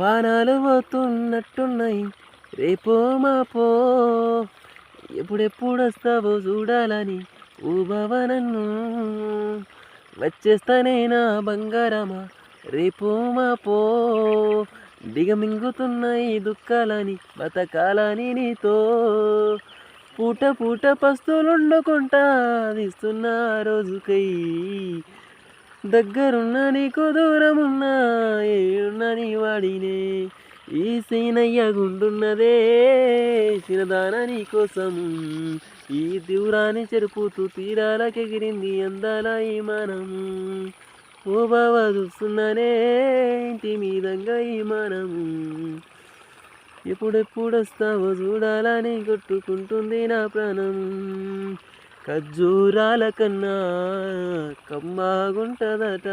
పానాలు పోతున్నట్టున్నాయి. రేపో మాపో ఎప్పుడెప్పుడు వస్తావో చూడాలని ఊబవ నన్ను. వచ్చేస్తానే నా బంగారమా రేపో మాపో. దిగమింగుతున్నాయి దుఃఖాలని బతకాలని నీతో. పూట పూట పస్తులుండుకుంటా తీస్తున్నా రోజుకై. దగ్గరున్న నీకు దూరమున్నా ఏడున్న వాడినే ఈ సీనయ్య గుండున్నదే. చిన్నదాన నీ కోసం. ఈ దూరాన్ని చెరుపుతూ తీరాలకెగిరింది అందాల ఈ మనము ఓ బావ చూస్తున్నానే ఇంటి మీదంగా ఈ మనము ఎప్పుడెప్పుడు వస్తావో చూడాలని కొట్టుకుంటుంది నా ప్రాణం. ఖర్జూరాల కన్నా కమ్మాగుంటదట.